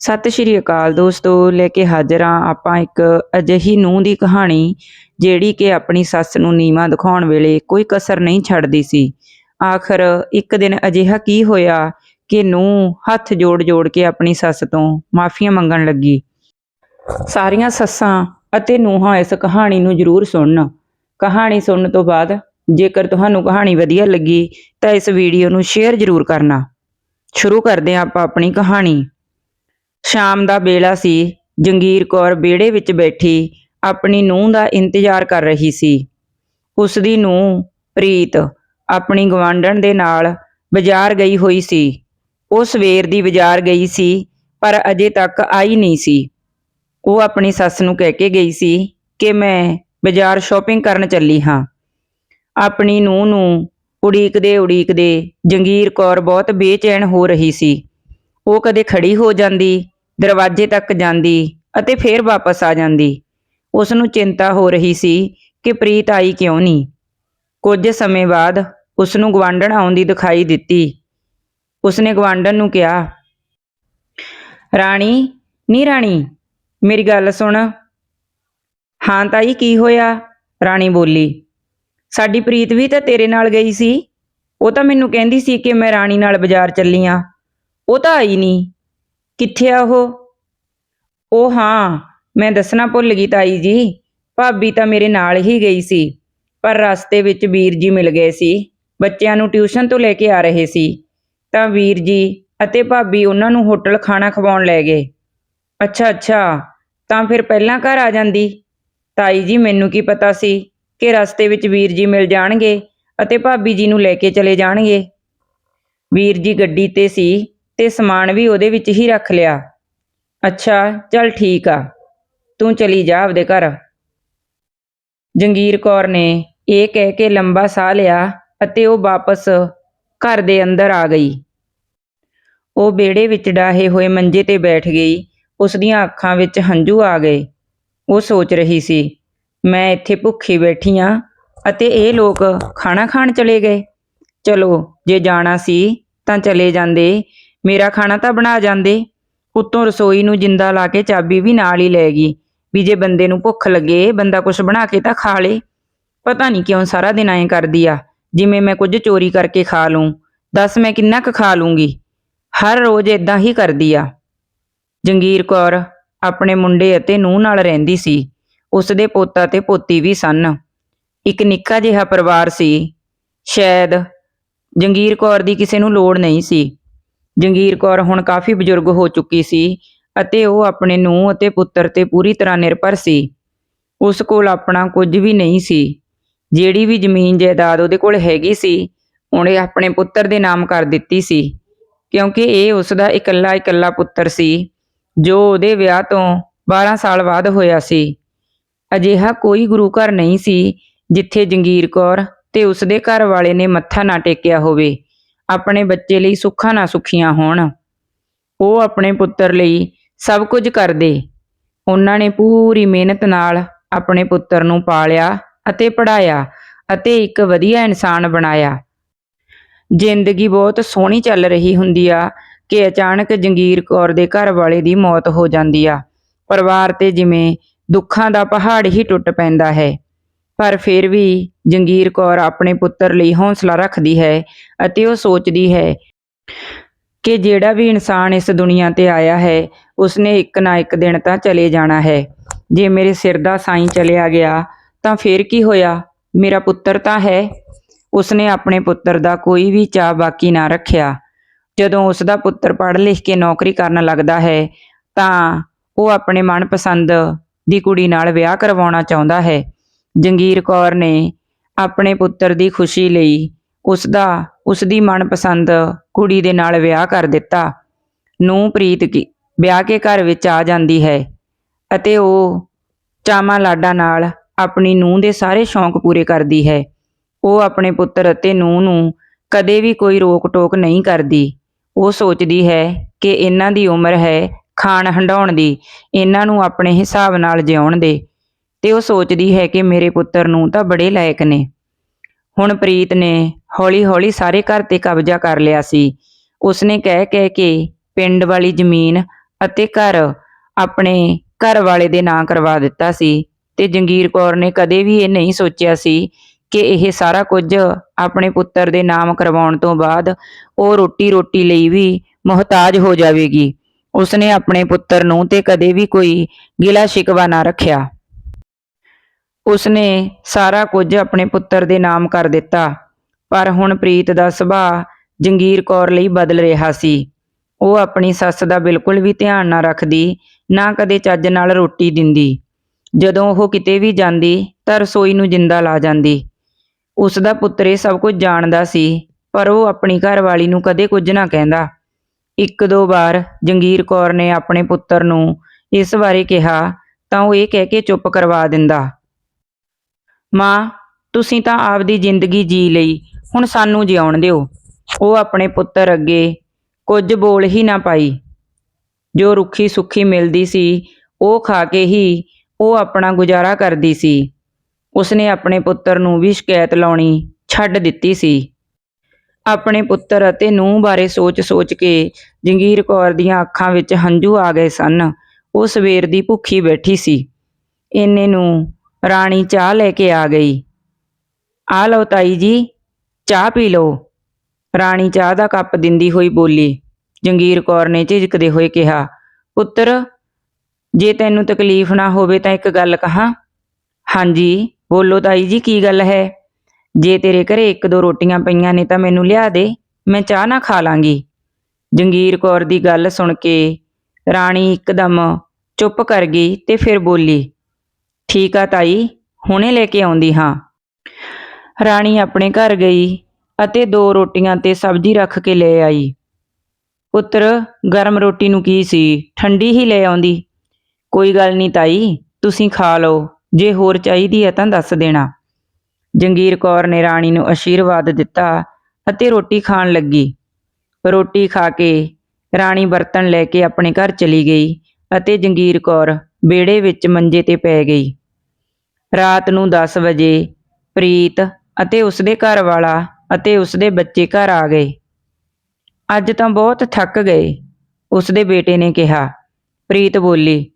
ਸਤਿ ਸ਼੍ਰੀ ਅਕਾਲ ਦੋਸਤੋ, ਲੈ ਕੇ ਹਾਜ਼ਰ ਹਾਂ ਆਪਾਂ ਇੱਕ ਅਜਿਹੀ ਨੂੰਹ ਦੀ ਕਹਾਣੀ, ਜਿਹੜੀ ਕਿ ਆਪਣੀ ਸੱਸ ਨੂੰ ਨੀਵਾ ਦਿਖਾਉਣ ਵੇਲੇ ਕੋਈ ਕਸਰ ਨਹੀਂ ਛੱਡਦੀ ਸੀ। ਆਖਰ ਇੱਕ ਦਿਨ ਅਜਿਹਾ ਕੀ ਹੋਇਆ ਕਿ ਨੂੰਹ ਹੱਥ ਜੋੜ-ਜੋੜ ਕੇ ਆਪਣੀ ਸੱਸ ਤੋਂ ਮਾਫੀਆਂ ਮੰਗਣ ਲੱਗੀ। ਸਾਰੀਆਂ ਸੱਸਾਂ ਅਤੇ ਨੂੰਹਾਂ ਇਸ ਕਹਾਣੀ ਨੂੰ ਜ਼ਰੂਰ ਸੁਣਨ। ਕਹਾਣੀ ਸੁਣਨ ਤੋਂ ਬਾਅਦ ਜੇਕਰ ਤੁਹਾਨੂੰ ਕਹਾਣੀ ਵਧੀਆ ਲੱਗੀ ਤਾਂ ਇਸ ਵੀਡੀਓ ਨੂੰ ਸ਼ੇਅਰ ਜ਼ਰੂਰ ਕਰਨਾ। ਸ਼ੁਰੂ ਕਰਦੇ ਹਾਂ ਆਪਾਂ ਆਪਣੀ ਕਹਾਣੀ। ਸ਼ਾਮ ਦਾ ਵੇਲਾ ਸੀ। ਜੰਗੀਰ ਕੌਰ ਵਿਹੜੇ ਵਿੱਚ ਬੈਠੀ ਆਪਣੀ ਨੂੰਹ ਦਾ ਇੰਤਜ਼ਾਰ ਕਰ ਰਹੀ ਸੀ। ਉਸ ਦੀ ਨੂੰਹ ਪ੍ਰੀਤ ਆਪਣੀ ਗਵਾਂਢਣ ਦੇ ਨਾਲ ਬਾਜ਼ਾਰ ਗਈ ਹੋਈ ਸੀ। ਉਹ ਸਵੇਰ ਦੀ ਬਾਜ਼ਾਰ ਗਈ ਸੀ, ਪਰ ਅਜੇ ਤੱਕ ਆਈ ਨਹੀਂ ਸੀ। ਉਹ ਆਪਣੀ ਸੱਸ ਨੂੰ ਕਹਿ ਕੇ ਗਈ ਸੀ ਕਿ ਮੈਂ ਬਾਜ਼ਾਰ ਸ਼ਾਪਿੰਗ ਕਰਨ ਚੱਲੀ ਹਾਂ। ਆਪਣੀ ਨੂੰਹ ਨੂੰ ਉਡੀਕਦੇ ਉਡੀਕਦੇ ਜੰਗੀਰ ਕੌਰ ਬਹੁਤ ਬੇਚੈਨ ਹੋ ਰਹੀ ਸੀ। ਉਹ ਕਦੇ ਖੜੀ ਹੋ ਜਾਂਦੀ ਦਰਵਾਜ਼ੇ ਤੱਕ ਜਾਂਦੀ ਅਤੇ ਫੇਰ ਵਾਪਸ ਆ ਜਾਂਦੀ। ਉਸ ਨੂੰ ਚਿੰਤਾ ਹੋ ਰਹੀ ਸੀ ਕਿ ਪ੍ਰੀਤ ਆਈ ਕਿਉਂ ਨਹੀਂ। ਕੁਝ ਸਮੇਂ ਬਾਅਦ ਉਸ ਨੂੰ ਗਵਾਂਢਣ ਆਉਂਦੀ ਦਿਖਾਈ ਦਿੱਤੀ। ਉਸਨੇ ਗਵਾਂਢਣ ਨੂੰ ਕਿਹਾ, ਰਾਣੀ, ਨੀ ਰਾਣੀ, ਮੇਰੀ ਗੱਲ ਸੁਣ। ਹਾਂ ਤਾਈ, ਕੀ ਹੋਇਆ? ਰਾਣੀ ਬੋਲੀ, ਸਾਡੀ ਪ੍ਰੀਤ ਵੀ ਤਾਂ ਤੇਰੇ ਨਾਲ ਗਈ ਸੀ। ਉਹ ਤਾਂ ਮੈਨੂੰ ਕਹਿੰਦੀ ਸੀ ਕਿ ਮੈਂ ਰਾਣੀ ਨਾਲ ਬਾਜ਼ਾਰ ਚੱਲੀ ਆ। ਉਹ ਤਾਂ ਆਈ ਨਹੀਂ ਕਿੱਥੇ ਆ ਉਹ? ਉਹ ਹਾਂ, ਮੈਂ ਦੱਸਣਾ ਭੁੱਲ ਗਈ ਤਾਈ ਜੀ। ਭਾਬੀ ਤਾਂ ਮੇਰੇ ਨਾਲ ਹੀ ਗਈ ਸੀ, ਪਰ ਰਸਤੇ ਵਿੱਚ ਵੀਰ ਜੀ ਮਿਲ ਗਏ ਸੀ। ਬੱਚਿਆਂ ਨੂੰ ਟਿਊਸ਼ਨ ਤੋਂ ਲੈ ਕੇ ਆ ਰਹੇ ਸੀ। ਤਾਂ ਵੀਰ ਜੀ ਅਤੇ ਭਾਬੀ ਉਹਨਾਂ ਨੂੰ ਹੋਟਲ ਖਾਣਾ ਖਵਾਉਣ ਲੈ ਗਏ। ਅੱਛਾ ਅੱਛਾ, ਤਾਂ ਫਿਰ ਪਹਿਲਾਂ ਘਰ ਆ ਜਾਂਦੀ? ਤਾਈ ਜੀ, ਮੈਨੂੰ ਕੀ ਪਤਾ ਸੀ ਕਿ ਰਸਤੇ ਵਿੱਚ ਵੀਰ ਜੀ ਮਿਲ ਜਾਣਗੇ ਅਤੇ ਭਾਬੀ ਜੀ ਨੂੰ ਲੈ ਕੇ ਚਲੇ ਜਾਣਗੇ। ਵੀਰ ਜੀ ਗੱਡੀ ਤੇ ਸੀ। ਤੇ ਸਮਾਨ ਵੀ ਉਹਦੇ ਵਿੱਚ ਹੀ ਰੱਖ ਲਿਆ। ਅੱਛਾ, ਚੱਲ ਠੀਕ ਆ। ਤੂੰ ਚਲੀ ਜਾ ਆਪਦੇ ਘਰ। ਜੰਗੀਰ ਕੌਰ ਨੇ ਇਹ ਕਹਿ ਕੇ ਲੰਬਾ ਸਾਹ ਲਿਆ ਅਤੇ ਉਹ ਵਾਪਸ ਘਰ ਦੇ ਅੰਦਰ ਆ ਗਈ। ਉਹ ਬੇੜੇ ਵਿੱਚ ਡਾਹੇ ਹੋਏ ਮੰਜੇ ਤੇ ਬੈਠ ਗਈ। ਉਸ ਦੀਆਂ ਅੱਖਾਂ ਵਿੱਚ ਹੰਝੂ ਆ ਗਏ। ਉਹ ਸੋਚ ਰਹੀ ਸੀ, ਮੈਂ ਇੱਥੇ ਭੁੱਖੀ ਬੈਠੀ ਆ ਅਤੇ ਇਹ ਲੋਕ ਖਾਣਾ ਖਾਣ ਚਲੇ ਗਏ। ਚਲੋ, ਜੇ ਜਾਣਾ ਸੀ ਤਾਂ ਚਲੇ ਜਾਂਦੇ ਮੇਰਾ ਖਾਣਾ ਤਾਂ ਬਣਾ ਜਾਂਦੇ। ਉੱਤੋਂ ਰਸੋਈ ਨੂੰ ਜਿੰਦਾ ਲਾ ਕੇ ਚਾਬੀ ਵੀ ਨਾਲ ਹੀ ਲੈ ਗਈ। ਵੀ ਜੇ ਬੰਦੇ ਨੂੰ ਭੁੱਖ ਲੱਗੇ, ਬੰਦਾ ਕੁਝ ਬਣਾ ਕੇ ਤਾਂ ਖਾ ਲੇ। ਪਤਾ ਨਹੀਂ ਕਿਉਂ ਸਾਰਾ ਦਿਨ ਐਂ ਕਰਦੀ ਆ, ਜਿਵੇਂ ਮੈਂ ਕੁਝ ਚੋਰੀ ਕਰਕੇ ਖਾ ਲੂੰ। ਦੱਸ ਮੈਂ ਕਿੰਨਾ ਕੁ ਖਾ ਲੂੰਗੀ। ਹਰ ਰੋਜ਼ ਇਦਾਂ ਹੀ ਕਰਦੀ ਆ। ਜੰਗੀਰ ਕੌਰ ਆਪਣੇ ਮੁੰਡੇ ਅਤੇ ਨੂੰਹ ਨਾਲ ਰਹਿੰਦੀ ਸੀ। ਉਸ ਦੇ ਪੋਤਾ ਤੇ ਪੋਤੀ ਵੀ ਸਨ। ਇੱਕ ਨਿੱਕਾ ਜਿਹਾ ਪਰਿਵਾਰ ਸੀ। ਸ਼ਾਇਦ ਜੰਗੀਰ ਕੌਰ ਦੀ ਕਿਸੇ ਨੂੰ ਲੋੜ ਨਹੀਂ ਸੀ। ਜੰਗੀਰ ਕੌਰ ਹੁਣ ਕਾਫੀ ਬਜ਼ੁਰਗ ਹੋ ਚੁੱਕੀ ਸੀ ਅਤੇ ਉਹ ਆਪਣੇ ਨੂੰਹ ਅਤੇ ਪੁੱਤਰ ਤੇ ਪੂਰੀ ਤਰ੍ਹਾਂ ਨਿਰਭਰ ਸੀ। ਉਸ ਕੋਲ ਆਪਣਾ ਕੁਝ ਵੀ ਨਹੀਂ ਸੀ। ਜਿਹੜੀ ਵੀ ਜ਼ਮੀਨ ਜਾਇਦਾਦ ਉਹਦੇ ਕੋਲ ਹੈਗੀ ਸੀ, ਉਹਨੇ ਆਪਣੇ ਪੁੱਤਰ ਦੇ ਨਾਮ ਕਰ ਦਿੱਤੀ ਸੀ। ਕਿਉਂਕਿ ਇਹ ਉਸ ਦਾ ਇਕੱਲਾ ਇਕੱਲਾ ਪੁੱਤਰ ਸੀ, ਜੋ ਉਹਦੇ ਵਿਆਹ ਤੋਂ 12 ਸਾਲ ਬਾਅਦ ਹੋਇਆ ਸੀ। ਅਜਿਹਾ ਕੋਈ ਗੁਰੂ ਘਰ ਨਹੀਂ ਸੀ, ਜਿੱਥੇ ਜੰਗੀਰ ਕੌਰ ਤੇ ਉਸ ਦੇ ਘਰ ਵਾਲੇ ਨੇ ਮੱਥਾ ਨਾ ਟੇਕਿਆ ਹੋਵੇ। ਆਪਣੇ ਬੱਚੇ ਲਈ ਸੁੱਖਾਂ ਨਾ ਸੁਖੀਆਂ ਹੋਣ। ਉਹ ਆਪਣੇ ਪੁੱਤਰ ਲਈ ਸਭ ਕੁਝ ਕਰਦੇ। ਉਹਨਾਂ ਨੇ ਪੂਰੀ ਮਿਹਨਤ ਨਾਲ ਆਪਣੇ ਪੁੱਤਰ ਨੂੰ ਪਾਲਿਆ ਅਤੇ ਪੜਾਇਆ ਅਤੇ ਇੱਕ ਵਧੀਆ ਇਨਸਾਨ ਬਣਾਇਆ। ਜ਼ਿੰਦਗੀ ਬਹੁਤ ਸੋਹਣੀ ਚੱਲ ਰਹੀ ਹੁੰਦੀ ਆ ਕਿ ਅਚਾਨਕ ਜੰਗੀਰ ਕੌਰ ਦੇ ਘਰ ਵਾਲੇ ਦੀ ਮੌਤ ਹੋ ਜਾਂਦੀ ਆ। ਪਰਿਵਾਰ ਤੇ ਜਿਵੇਂ ਦੁੱਖਾਂ ਦਾ ਪਹਾੜ ਹੀ ਟੁੱਟ ਪੈਂਦਾ ਹੈ। ਪਰ ਫਿਰ ਵੀ ਜੰਗੀਰ ਕੌਰ ਆਪਣੇ ਪੁੱਤਰ ਲਈ ਹੌਸਲਾ ਰੱਖਦੀ ਹੈ ਅਤੇ ਉਹ ਸੋਚਦੀ ਹੈ ਕਿ ਜਿਹੜਾ ਵੀ ਇਨਸਾਨ ਇਸ ਦੁਨੀਆ ਤੇ ਆਇਆ ਹੈ, ਉਸਨੇ ਇੱਕ ਨਾ ਇੱਕ ਦਿਨ ਤਾਂ ਚਲੇ ਜਾਣਾ ਹੈ। ਜੇ ਮੇਰੇ ਸਿਰ ਦਾ ਸਾਈਂ ਚਲਿਆ ਗਿਆ, ਤਾਂ ਫਿਰ ਕੀ ਹੋਇਆ? ਮੇਰਾ ਪੁੱਤਰ ਤਾਂ ਹੈ। ਉਸਨੇ ਆਪਣੇ ਪੁੱਤਰ ਦਾ ਕੋਈ ਵੀ ਚਾਹ ਬਾਕੀ ਨਾ ਰੱਖਿਆ। ਜਦੋਂ ਉਸ ਦਾ ਪੁੱਤਰ ਪੜ੍ਹ ਲਿਖ ਕੇ ਨੌਕਰੀ ਕਰਨ ਲੱਗਦਾ ਹੈ, ਤਾਂ ਉਹ ਆਪਣੇ ਮਨਪਸੰਦ ਦੀ ਕੁੜੀ ਨਾਲ ਵਿਆਹ ਕਰਵਾਉਣਾ ਚਾਹੁੰਦਾ ਹੈ। ਜੰਗੀਰ ਕੌਰ ਨੇ ਆਪਣੇ ਪੁੱਤਰ ਦੀ ਖੁਸ਼ੀ ਲਈ ਉਸ ਦਾ ਉਸ ਦੀ ਮਨਪਸੰਦ ਕੁੜੀ ਦੇ ਨਾਲ ਵਿਆਹ ਕਰ ਦਿੱਤਾ। ਨੂੰ ਪ੍ਰੀਤ ਕੀ, ਵਿਆਹ ਕੇ ਘਰ ਵਿੱਚ ਆ ਜਾਂਦੀ ਹੈ ਅਤੇ ਉਹ ਚਾਮਾ ਲਾਡਾ ਨਾਲ ਆਪਣੀ ਨੂੰਹ ਦੇ ਸਾਰੇ ਸ਼ੌਂਕ ਪੂਰੇ ਕਰਦੀ ਹੈ। ਉਹ ਆਪਣੇ ਪੁੱਤਰ ਅਤੇ ਨੂੰਹ ਨੂੰ ਕਦੇ ਵੀ ਕੋਈ ਰੋਕ ਟੋਕ ਨਹੀਂ ਕਰਦੀ। ਉਹ ਸੋਚਦੀ ਹੈ ਕਿ ਇਹਨਾਂ ਦੀ ਉਮਰ ਹੈ ਖਾਣ ਹੰਡਾਉਣ ਦੀ, ਇਹਨਾਂ ਨੂੰ ਆਪਣੇ ਹਿਸਾਬ ਨਾਲ ਜਿਉਣ ਦੇ। ਤੇ ਉਹ ਸੋਚਦੀ ਹੈ ਕਿ ਮੇਰੇ ਪੁੱਤਰ ਨੂੰ ਤਾਂ ਬੜੇ ਲਾਇਕ ਨੇ। ਹੁਣ ਪ੍ਰੀਤ ਨੇ ਹੌਲੀ-ਹੌਲੀ ਸਾਰੇ ਘਰ ਤੇ ਕਬਜ਼ਾ ਕਰ ਲਿਆ ਸੀ। ਉਸਨੇ ਕਹਿ ਕਹਿ ਕੇ ਪਿੰਡ ਵਾਲੀ ਜ਼ਮੀਨ ਅਤੇ ਘਰ ਆਪਣੇ ਘਰ ਵਾਲੇ ਦੇ ਨਾਂ ਕਰਵਾ ਦਿੱਤਾ ਸੀ ਤੇ ਜੰਗੀਰ ਕੌਰ ਨੇ ਕਦੇ ਵੀ ਇਹ ਨਹੀਂ ਸੋਚਿਆ ਸੀ ਕਿ ਇਹ ਸਾਰਾ ਕੁਝ ਆਪਣੇ ਪੁੱਤਰ ਦੇ ਨਾਮ ਕਰਵਾਉਣ ਤੋਂ ਬਾਅਦ ਉਹ ਰੋਟੀ ਰੋਟੀ ਲਈ ਵੀ ਮੁਹਤਾਜ ਹੋ ਜਾਵੇਗੀ। ਉਸਨੇ ਆਪਣੇ ਪੁੱਤਰ ਨੂੰ ਤੇ ਕਦੇ ਵੀ ਕੋਈ ਗਿਲਾ ਸ਼ਿਕਵਾ ਨਾ ਰੱਖਿਆ। ਉਸਨੇ ਸਾਰਾ ਕੁਝ ਆਪਣੇ ਪੁੱਤਰ ਦੇ ਨਾਮ ਕਰ ਦਿੱਤਾ। ਪਰ ਹੁਣ ਪ੍ਰੀਤ ਦਾ ਸੁਭਾਅ ਜੰਗੀਰ ਕੌਰ ਲਈ ਬਦਲ ਰਿਹਾ ਸੀ। ਉਹ ਆਪਣੀ ਸੱਸ ਦਾ ਬਿਲਕੁਲ ਵੀ ਧਿਆਨ ਨਾ ਰੱਖਦੀ, ਨਾ ਕਦੇ ਚੱਜ ਨਾਲ ਰੋਟੀ ਦਿੰਦੀ। ਜਦੋਂ ਉਹ ਕਿਤੇ ਵੀ ਜਾਂਦੀ ਤਾਂ ਰਸੋਈ ਨੂੰ ਜਿੰਦਾ ਲਾ ਜਾਂਦੀ। ਉਸ ਦਾ ਪੁੱਤਰ ਇਹ ਸਭ ਕੁਝ ਜਾਣਦਾ ਸੀ, ਪਰ ਉਹ ਆਪਣੀ ਘਰਵਾਲੀ ਨੂੰ ਕਦੇ ਕੁਝ ਨਾ ਕਹਿੰਦਾ। ਇੱਕ ਦੋ ਵਾਰ ਜੰਗੀਰ ਕੌਰ ਨੇ ਆਪਣੇ ਪੁੱਤਰ ਨੂੰ ਇਸ ਬਾਰੇ ਕਿਹਾ ਤਾਂ ਉਹ ਇਹ ਕਹਿ ਕੇ ਚੁੱਪ ਕਰਵਾ ਦਿੰਦਾ। ਮਾਂ, ਤੁਸੀਂ ਤਾਂ ਆਪਦੀ ਜ਼ਿੰਦਗੀ ਜੀ ਲਈ ਹੁਣ ਸਾਨੂੰ ਜਿਉਣ ਦਿਓ। ਉਹ ਆਪਣੇ ਪੁੱਤਰ ਅੱਗੇ ਕੁਝ ਬੋਲ ਹੀ ਨਾ ਪਾਈ। ਜੋ ਰੁੱਖੀ ਸੁੱਖੀ ਮਿਲਦੀ ਸੀ, ਉਹ ਖਾ ਕੇ ਹੀ ਉਹ ਆਪਣਾ ਗੁਜ਼ਾਰਾ ਕਰਦੀ ਸੀ। ਉਸਨੇ ਆਪਣੇ ਪੁੱਤਰ ਨੂੰ ਵੀ ਸ਼ਿਕਾਇਤ ਲਾਉਣੀ ਛੱਡ ਦਿੱਤੀ ਸੀ। ਆਪਣੇ ਪੁੱਤਰ ਅਤੇ ਨੂੰਹ ਬਾਰੇ ਸੋਚ-ਸੋਚ ਕੇ ਜੰਗੀਰ ਕੌਰ ਦੀਆਂ ਅੱਖਾਂ ਵਿੱਚ ਹੰਝੂ ਆ ਗਏ ਸਨ। ਉਹ ਸਵੇਰ ਦੀ ਭੁੱਖੀ ਬੈਠੀ ਸੀ। ਇੰਨੇ ਨੂੰ ਰਾਣੀ ਚਾਹ ਲੈ ਕੇ ਆ ਗਈ। ਆ ਲਓ ਤਾਈ ਜੀ, ਚਾਹ ਪੀ ਲਓ। ਰਾਣੀ ਚਾਹ ਦਾ ਕੱਪ ਦਿੰਦੀ ਹੋਈ ਬੋਲੀ। ਜੰਗੀਰ ਕੌਰ ਨੇ ਝਿਜਕਦੇ ਹੋਏ ਕਿਹਾ, ਪੁੱਤਰ, ਜੇ ਤੈਨੂੰ ਤਕਲੀਫ ਨਾ ਹੋਵੇ ਤਾਂ ਇੱਕ ਗੱਲ ਕਹਾਂ? ਹਾਂਜੀ, ਬੋਲੋ ਤਾਈ ਜੀ, ਕੀ ਗੱਲ ਹੈ? ਜੇ ਤੇਰੇ ਘਰੇ ਇੱਕ ਦੋ ਰੋਟੀਆਂ ਪਈਆਂ ਨੇ ਤਾਂ ਮੈਨੂੰ ਲਿਆ ਦੇ, ਮੈਂ ਚਾਹ ਨਾ ਖਾ ਲਾਂਗੀ। ਜੰਗੀਰ ਕੌਰ ਦੀ ਗੱਲ ਸੁਣ ਕੇ ਰਾਣੀ ਇੱਕਦਮ ਚੁੱਪ ਕਰ ਗਈ ਤੇ ਫਿਰ ਬੋਲੀ ਠੀਕ ਆ ਤਾਈ, ਹੁਣੇ ਲੈ ਕੇ ਆਉਂਦੀ ਹਾਂ। ਰਾਣੀ ਆਪਣੇ ਘਰ ਗਈ ਅਤੇ ਦੋ ਰੋਟੀਆਂ ਤੇ ਸਬਜ਼ੀ ਰੱਖ ਕੇ ਲੈ ਆਈ। ਪੁੱਤਰ, ਗਰਮ ਰੋਟੀ ਨੂੰ ਕੀ ਸੀ? ਠੰਡੀ ਹੀ ਲੈ ਆਉਂਦੀ। ਕੋਈ ਗੱਲ ਨਹੀਂ ਤਾਈ, ਤੁਸੀਂ ਖਾ ਲਓ, ਜੇ ਹੋਰ ਚਾਹੀਦੀ ਹੈ ਤਾਂ ਦੱਸ ਦੇਣਾ। ਜੰਗੀਰ ਕੌਰ ਨੇ ਰਾਣੀ ਨੂੰ ਅਸ਼ੀਰਵਾਦ ਦਿੱਤਾ ਅਤੇ ਰੋਟੀ ਖਾਣ ਲੱਗੀ। ਰੋਟੀ ਖਾ ਕੇ ਰਾਣੀ ਬਰਤਨ ਲੈ ਕੇ ਆਪਣੇ ਘਰ ਚਲੀ ਗਈ ਅਤੇ ਜੰਗੀਰ ਕੌਰ ਵਿਹੜੇ ਵਿੱਚ ਮੰਜੇ ਤੇ ਪੈ ਗਈ। ਰਾਤ ਨੂੰ 10 ਵਜੇ ਪ੍ਰੀਤ ਅਤੇ ਉਸਦੇ ਘਰ ਵਾਲਾ ਅਤੇ ਉਸਦੇ ਬੱਚੇ ਘਰ ਆ ਗਏ। ਅੱਜ ਤਾਂ ਬਹੁਤ ਥੱਕ ਗਏ, ਉਸਦੇ ਬੇਟੇ ਨੇ ਕਿਹਾ। ਪ੍ਰੀਤ ਬੋਲੀ,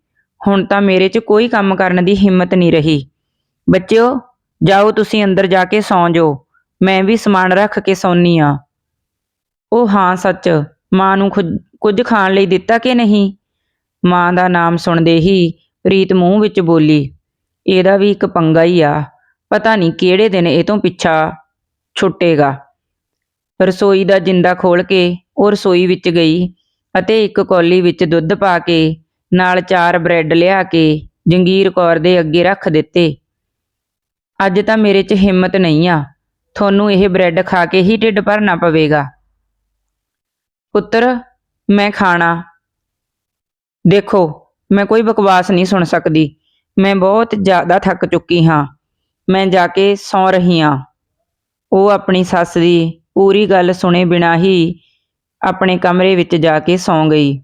ਹੁਣ ਤਾਂ ਮੇਰੇ 'ਚ ਕੋਈ ਕੰਮ ਕਰਨ ਦੀ ਹਿੰਮਤ ਨਹੀਂ ਰਹੀ। ਬੱਚਿਓ, ਜਾਓ ਤੁਸੀਂ ਅੰਦਰ ਜਾ ਕੇ ਸੌਂ ਜਾਓ, ਮੈਂ ਵੀ ਸਮਾਨ ਰੱਖ ਕੇ ਸੌਂਨੀ ਆ ਉਹ ਹਾਂ ਸੱਚ, ਮਾਂ ਨੂੰ ਖੁਦ- ਕੁਝ ਖਾਣ ਲਈ ਦਿੱਤਾ ਕਿ ਨਹੀਂ? ਮਾਂ ਦਾ ਨਾਮ ਸੁਣਦੇ ਹੀ ਪ੍ਰੀਤ ਮੂੰਹ ਵਿੱਚ ਬੋਲੀ ਇਹਦਾ ਵੀ ਇੱਕ ਪੰਗਾ ਹੀ ਆ। ਪਤਾ ਨਹੀਂ ਕਿਹੜੇ ਦਿਨ ਇਹ ਤੋਂ ਪਿੱਛਾ ਛੁੱਟੇਗਾ। ਰਸੋਈ ਦਾ ਜਿੰਦਾ ਖੋਲ ਕੇ ਉਹ ਰਸੋਈ ਵਿੱਚ ਗਈ ਅਤੇ ਇੱਕ ਕੌਲੀ ਵਿੱਚ ਦੁੱਧ ਪਾ ਕੇ, ਨਾਲ ਚਾਰ ਬ੍ਰੈਡ ਲਿਆ ਕੇ, ਜੰਗੀਰ ਕੌਰ ਦੇ ਅੱਗੇ ਰੱਖ ਦਿੱਤੇ। ਅੱਜ ਤਾਂ ਮੇਰੇ 'ਚ ਹਿੰਮਤ ਨਹੀਂ ਆ। ਤੁਹਾਨੂੰ ਇਹ ਬ੍ਰੈਡ ਖਾ ਕੇ ਹੀ ਢਿੱਡ ਭਰਨਾ ਪਵੇਗਾ। ਪੁੱਤਰ, ਮੈਂ ਖਾਣਾ। ਦੇਖੋ, ਮੈਂ ਕੋਈ ਬਕਵਾਸ ਨਹੀਂ ਸੁਣ ਸਕਦੀ। ਮੈਂ ਬਹੁਤ ਜ਼ਿਆਦਾ ਥੱਕ ਚੁੱਕੀ ਹਾਂ। ਮੈਂ ਜਾ ਕੇ ਸੌਂ ਰਹੀ ਹਾਂ। ਉਹ ਆਪਣੀ ਸੱਸ ਦੀ ਪੂਰੀ ਗੱਲ ਸੁਣੇ ਬਿਨਾਂ ਹੀ ਆਪਣੇ ਕਮਰੇ ਵਿੱਚ ਜਾ ਕੇ ਸੌਂ ਗਈ।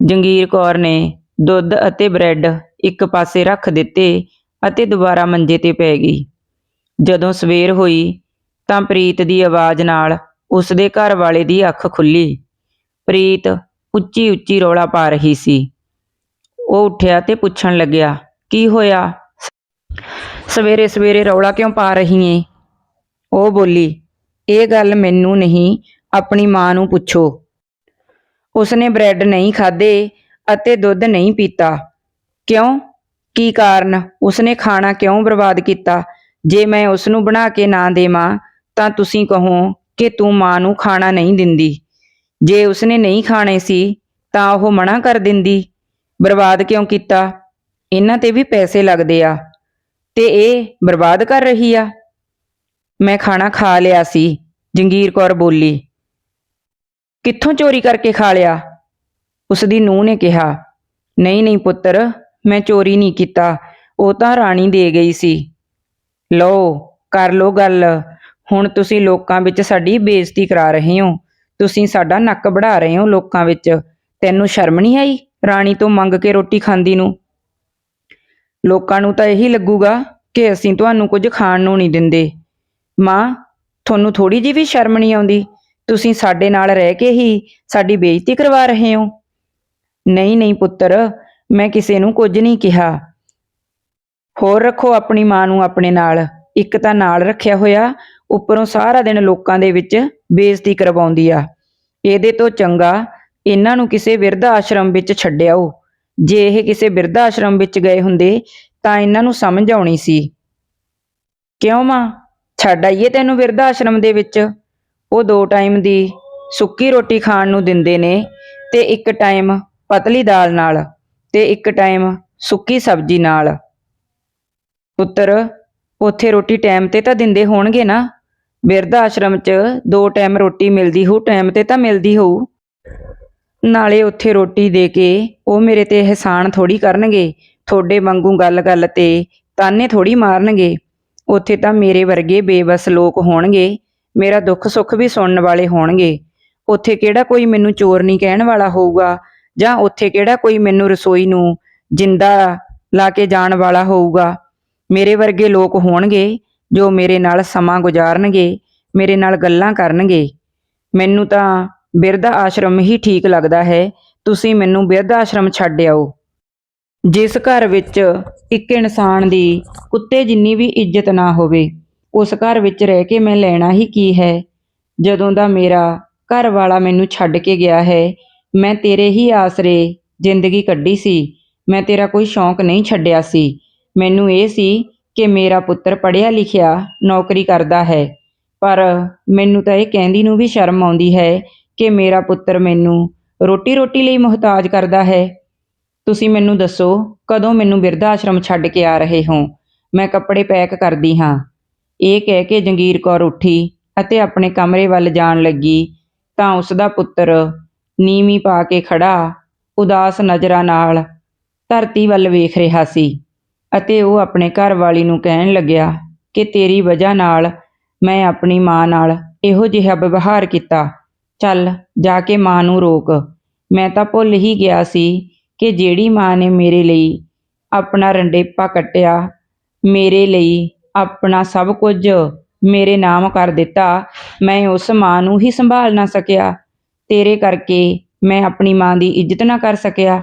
ਜੰਗੀਰ ਕੌਰ ਨੇ ਦੁੱਧ ਅਤੇ ਬ੍ਰੈਡ ਇੱਕ ਪਾਸੇ ਰੱਖ ਦਿੱਤੇ ਅਤੇ ਦੁਬਾਰਾ ਮੰਜੇ ਤੇ ਪੈ ਗਈ। ਜਦੋਂ ਸਵੇਰ ਹੋਈ ਤਾਂ ਪ੍ਰੀਤ ਦੀ ਆਵਾਜ਼ ਨਾਲ ਉਸਦੇ ਘਰ ਵਾਲੇ ਦੀ ਅੱਖ ਖੁੱਲੀ। ਪ੍ਰੀਤ ਉੱਚੀ ਉੱਚੀ ਰੌਲਾ ਪਾ ਰਹੀ ਸੀ। ਉਹ ਉੱਠਿਆ ਤੇ ਪੁੱਛਣ ਲੱਗਿਆ ਕੀ ਹੋਇਆ? ਸਵੇਰੇ ਸਵੇਰੇ ਰੌਲਾ ਕਿਉਂ ਪਾ ਰਹੀ ਏ? ਉਹ ਬੋਲੀ, ਇਹ ਗੱਲ ਮੈਨੂੰ ਨਹੀਂ, ਆਪਣੀ ਮਾਂ ਨੂੰ ਪੁੱਛੋ। ਉਸਨੇ ਬ੍ਰੈਡ ਨਹੀਂ ਖਾਦੇ ਅਤੇ ਦੁੱਧ ਨਹੀਂ ਪੀਤਾ। ਕਿਉਂ? ਕੀ ਕਾਰਨ? ਉਸਨੇ ਖਾਣਾ ਕਿਉਂ ਬਰਬਾਦ ਕੀਤਾ? ਜੇ ਮੈਂ ਉਸ ਨੂੰ ਬਣਾ ਕੇ ਨਾ ਦੇਵਾਂ, ਤਾਂ ਤੁਸੀਂ ਕਹੋ ਕਿ ਤੂੰ ਮਾਂ ਨੂੰ ਖਾਣਾ ਨਹੀਂ ਦਿੰਦੀ। ਜੇ ਉਸਨੇ ਨਹੀਂ ਖਾਣੇ ਸੀ, ਤਾਂ ਉਹ ਮਨਾ ਕਰ ਦਿੰਦੀ। ਬਰਬਾਦ ਕਿਉਂ ਕੀਤਾ? ਇਹਨਾਂ ਤੇ ਵੀ ਪੈਸੇ ਲੱਗਦੇ ਆ ਤੇ ਇਹ ਬਰਬਾਦ ਕਰ ਰਹੀ ਆ। ਮੈਂ ਖਾਣਾ ਖਾ ਲਿਆ ਸੀ, ਜੰਗੀਰ ਕੌਰ ਬੋਲੀ। ਕਿੱਥੋਂ ਚੋਰੀ ਕਰਕੇ ਖਾ ਲਿਆ? ਉਸ ਦੀ ਨੂੰਹ ਨੇ ਕਿਹਾ, ਨਹੀਂ ਨਹੀਂ ਪੁੱਤਰ, ਮੈਂ ਚੋਰੀ ਨਹੀਂ ਕੀਤਾ, ਉਹ ਤਾਂ ਰਾਣੀ ਦੇ ਗਈ ਸੀ। ਲਓ, ਕਰ ਲਓ ਗੱਲ, ਹੁਣ ਤੁਸੀਂ ਲੋਕਾਂ ਵਿੱਚ ਸਾਡੀ ਬੇਇੱਜ਼ਤੀ ਕਰਾ ਰਹੇ ਹੋ। ਤੁਸੀਂ ਸਾਡਾ ਨੱਕ ਵੜਾ ਰਹੇ ਹੋ ਲੋਕਾਂ ਵਿੱਚ। ਤੈਨੂੰ ਸ਼ਰਮ ਨਹੀਂ ਆਈ ਰਾਣੀ ਤੋਂ ਮੰਗ ਕੇ ਰੋਟੀ ਖਾਂਦੀ ਨੂੰ? ਲੋਕਾਂ ਨੂੰ ਤਾਂ ਇਹੀ ਲੱਗੂਗਾ ਕਿ ਅਸੀਂ ਤੁਹਾਨੂੰ ਕੁਝ ਖਾਣ ਨੂੰ ਨਹੀਂ ਦਿੰਦੇ। ਮਾਂ, ਤੁਹਾਨੂੰ ਥੋੜੀ ਜਿਹੀ ਵੀ ਸ਼ਰਮ ਨਹੀਂ ਆਉਂਦੀ? ਤੁਸੀਂ ਸਾਡੇ ਨਾਲ ਰਹਿ ਕੇ ਹੀ ਸਾਡੀ ਬੇਇੱਜ਼ਤੀ ਕਰਵਾ ਰਹੇ ਹੋ? ਨਹੀਂ ਨਹੀਂ ਪੁੱਤਰ, ਮੈਂ ਕਿਸੇ ਨੂੰ ਕੁਝ ਨਹੀਂ ਕਿਹਾ। ਹੋਰ ਰੱਖੋ ਆਪਣੀ ਮਾਂ ਨੂੰ ਆਪਣੇ ਨਾਲ। ਇੱਕ ਤਾਂ ਨਾਲ ਰੱਖਿਆ ਹੋਇਆ ਉੱਪਰੋਂ ਸਾਰਾ ਦਿਨ ਲੋਕਾਂ ਦੇ ਵਿੱਚ ਬੇਇੱਜ਼ਤੀ ਕਰਵਾਉਂਦੀ ਆ। ਇਹਦੇ ਤੋਂ ਚੰਗਾ ਇਹਨਾਂ ਨੂੰ ਕਿਸੇ ਵਿਰਧ ਆਸ਼ਰਮ ਵਿੱਚ ਛੱਡਿਆਓ। ਜੇ ਇਹ ਕਿਸੇ ਬਿਰਧ ਆਸ਼ਰਮ ਵਿੱਚ ਗਏ ਹੁੰਦੇ, ਤਾਂ ਇਹਨਾਂ ਨੂੰ ਸਮਝ ਆਉਣੀ ਸੀ। ਕਿਉਂ ਮਾਂ? ਛੱਡ ਆਈਏ ਤੈਨੂੰ ਬਿਰਧ ਆਸ਼ਰਮ ਦੇ ਵਿੱਚ। ਉਹ ਦੋ ਟਾਈਮ ਦੀ ਸੁੱਕੀ ਰੋਟੀ ਖਾਣ ਨੂੰ ਦਿੰਦੇ ਨੇ ਤੇ ਇੱਕ ਟਾਈਮ ਪਤਲੀ ਦਾਲ ਨਾਲ ਤੇ ਇੱਕ ਟਾਈਮ ਸੁੱਕੀ ਸਬਜ਼ੀ ਨਾਲ। ਪੁੱਤਰ, ਉੱਥੇ ਰੋਟੀ ਟਾਈਮ ਤੇ ਤਾਂ ਦਿੰਦੇ ਹੋਣਗੇ ਨਾ। ਬਿਰਧ ਆਸ਼ਰਮ 'ਚ ਦੋ ਟਾਈਮ ਰੋਟੀ ਮਿਲਦੀ ਹੋਊ ਟਾਈਮ ਤੇ ਤਾਂ ਮਿਲਦੀ ਹੋਊ। ਨਾਲੇ ਉੱਥੇ ਰੋਟੀ ਦੇ ਕੇ ਉਹ ਮੇਰੇ ਤੇ ਅਹਿਸਾਨ ਥੋੜੀ ਕਰਨਗੇ। ਤੁਹਾਡੇ ਵਾਂਗੂ ਗੱਲ-ਗੱਲ ਤੇ ਤਾਨੇ ਥੋੜੀ ਮਾਰਨਗੇ। ਉੱਥੇ ਤਾਂ ਮੇਰੇ ਵਰਗੇ ਬੇਬਸ ਲੋਕ ਹੋਣਗੇ। ਮੇਰਾ ਦੁੱਖ ਸੁੱਖ ਵੀ ਸੁਣਨ ਵਾਲੇ ਹੋਣਗੇ। ਉੱਥੇ ਕਿਹੜਾ ਕੋਈ ਮੈਨੂੰ ਚੋਰ ਨਹੀਂ ਕਹਿਣ ਵਾਲਾ ਹੋਊਗਾ? ਜਾਂ ਉੱਥੇ ਕਿਹੜਾ ਕੋਈ ਮੈਨੂੰ ਰਸੋਈ ਨੂੰ ਜਿੰਦਾ ਲਾ ਕੇ ਜਾਣ ਵਾਲਾ ਹੋਊਗਾ? ਮੇਰੇ ਵਰਗੇ ਲੋਕ ਹੋਣਗੇ ਜੋ ਮੇਰੇ ਨਾਲ ਸਮਾਂ ਗੁਜ਼ਾਰਨਗੇ, ਮੇਰੇ ਨਾਲ ਗੱਲਾਂ ਕਰਨਗੇ। ਮੈਨੂੰ ਤਾਂ ਬਿਰਧ ਆਸ਼ਰਮ ਹੀ ਠੀਕ ਲੱਗਦਾ ਹੈ। ਤੁਸੀਂ ਮੈਨੂੰ ਬਿਰਧ ਆਸ਼ਰਮ ਛੱਡ ਆਓ। ਜਿਸ ਘਰ ਵਿੱਚ ਇੱਕ ਇਨਸਾਨ ਦੀ ਕੁੱਤੇ ਜਿੰਨੀ ਵੀ ਇੱਜ਼ਤ ਨਾ ਹੋਵੇ, ਉਸ ਘਰ ਵਿੱਚ ਰਹਿ ਕੇ ਮੈਂ ਲੈਣਾ ਹੀ ਕੀ ਹੈ? ਜਦੋਂ ਦਾ ਮੇਰਾ ਘਰ ਵਾਲਾ ਮੈਨੂੰ ਛੱਡ ਕੇ ਗਿਆ ਹੈ, ਮੈਂ ਤੇਰੇ ਹੀ ਆਸਰੇ ਜ਼ਿੰਦਗੀ ਕੱਢੀ ਸੀ। ਮੈਂ ਤੇਰਾ ਕੋਈ ਸ਼ੌਂਕ ਨਹੀਂ ਛੱਡਿਆ ਸੀ। ਮੈਨੂੰ ਇਹ ਸੀ ਕਿ ਮੇਰਾ ਪੁੱਤਰ ਪੜ੍ਹਿਆ ਲਿਖਿਆ ਨੌਕਰੀ ਕਰਦਾ ਹੈ। ਪਰ ਮੈਨੂੰ ਤਾਂ ਇਹ ਕਹਿੰਦੀ ਨੂੰ ਵੀ ਸ਼ਰਮ ਆਉਂਦੀ ਹੈ ਕਿ ਮੇਰਾ ਪੁੱਤਰ ਮੈਨੂੰ ਰੋਟੀ ਰੋਟੀ ਲਈ ਮੁਹਤਾਜ ਕਰਦਾ ਹੈ। ਤੁਸੀਂ ਮੈਨੂੰ ਦੱਸੋ, ਕਦੋਂ ਮੈਨੂੰ ਬਿਰਧ ਆਸ਼ਰਮ ਛੱਡ ਕੇ ਆ ਰਹੇ ਹੋ? ਮੈਂ ਕੱਪੜੇ ਪੈਕ ਕਰਦੀ ਹਾਂ। ਇਹ ਕਹਿ ਕੇ ਜੰਗੀਰ ਕੌਰ ਉੱਠੀ ਅਤੇ ਆਪਣੇ ਕਮਰੇ ਵੱਲ ਜਾਣ ਲੱਗੀ ਤਾਂ ਉਸ ਦਾ ਪੁੱਤਰ ਨੀਵੀਂ ਪਾ ਕੇ ਖੜਾ, ਉਦਾਸ ਨਜ਼ਰਾਂ ਨਾਲ ਧਰਤੀ ਵੱਲ ਵੇਖ ਰਿਹਾ ਸੀ ਅਤੇ ਉਹ ਆਪਣੇ ਘਰ ਵਾਲੀ ਨੂੰ ਕਹਿਣ ਲੱਗਿਆ ਕਿ ਤੇਰੀ ਵਜ੍ਹਾ ਨਾਲ ਮੈਂ ਆਪਣੀ ਮਾਂ ਨਾਲ ਇਹੋ ਜਿਹਾ ਵਿਵਹਾਰ ਕੀਤਾ। ਚੱਲ, ਜਾ ਕੇ ਮਾਂ ਨੂੰ ਰੋਕ। ਮੈਂ ਤਾਂ ਭੁੱਲ ਹੀ ਗਿਆ ਸੀ ਕਿ ਜਿਹੜੀ ਮਾਂ ਨੇ ਮੇਰੇ ਲਈ ਆਪਣਾ ਰੰਡੇਪਾ ਕੱਟਿਆ, ਮੇਰੇ ਲਈ ਆਪਣਾ ਸਭ ਕੁਝ ਮੇਰੇ ਨਾਮ ਕਰ ਦਿੱਤਾ, ਮੈਂ ਉਸ ਮਾਂ ਨੂੰ ਹੀ ਸੰਭਾਲ ਨਾ ਸਕਿਆ। ਤੇਰੇ ਕਰਕੇ ਮੈਂ ਆਪਣੀ ਮਾਂ ਦੀ ਇੱਜ਼ਤ ਨਾ ਕਰ ਸਕਿਆ।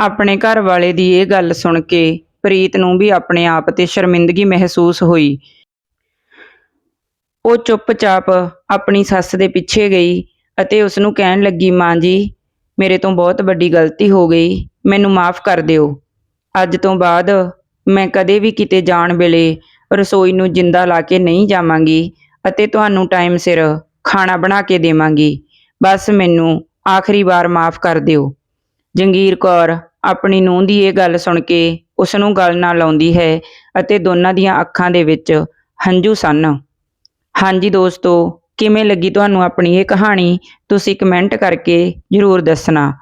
ਆਪਣੇ ਘਰ ਵਾਲੇ ਦੀ ਇਹ ਗੱਲ ਸੁਣ ਕੇ ਪ੍ਰੀਤ ਨੂੰ ਵੀ ਆਪਣੇ ਆਪ ਤੇ ਸ਼ਰਮਿੰਦਗੀ ਮਹਿਸੂਸ ਹੋਈ। ਉਹ ਚੁੱਪਚਾਪ ਆਪਣੀ ਸੱਸ ਦੇ ਪਿੱਛੇ ਗਈ ਅਤੇ ਉਸ ਨੂੰ ਕਹਿਣ ਲੱਗੀ, ਮਾਂ ਜੀ, ਮੇਰੇ ਤੋਂ ਬਹੁਤ ਵੱਡੀ ਗਲਤੀ ਹੋ ਗਈ, ਮੈਨੂੰ ਮਾਫ ਕਰ ਦਿਓ। ਅੱਜ ਤੋਂ ਬਾਅਦ ਮੈਂ ਕਦੇ ਵੀ ਕਿਤੇ ਜਾਣ ਵੇਲੇ ਰਸੋਈ ਨੂੰ ਜਿੰਦਾ ਲਾ ਕੇ ਨਹੀਂ ਜਾਵਾਂਗੀ ਅਤੇ ਤੁਹਾਨੂੰ ਟਾਈਮ ਸਿਰ ਖਾਣਾ ਬਣਾ ਕੇ ਦੇਵਾਂਗੀ। ਬਸ ਮੈਨੂੰ ਆਖਰੀ ਵਾਰ ਮਾਫ ਕਰ ਦਿਓ। ਜੰਗੀਰ ਕੌਰ ਆਪਣੀ ਨੂੰਹ ਦੀ ਇਹ ਗੱਲ ਸੁਣ ਕੇ ਉਸ ਨੂੰ ਗੱਲ ਨਾਲ ਲਾਉਂਦੀ ਹੈ ਅਤੇ ਦੋਨਾਂ ਦੀਆਂ ਅੱਖਾਂ ਦੇ ਵਿੱਚ ਹੰਝੂ ਸਨ। ਹਾਂਜੀ ਦੋਸਤੋ ਕਿਵੇਂ ਲੱਗੀ ਤੁਹਾਨੂੰ ਆਪਣੀ ਇਹ ਕਹਾਣੀ? ਤੁਸੀਂ ਕਮੈਂਟ ਕਰਕੇ ਜਰੂਰ ਦੱਸਣਾ।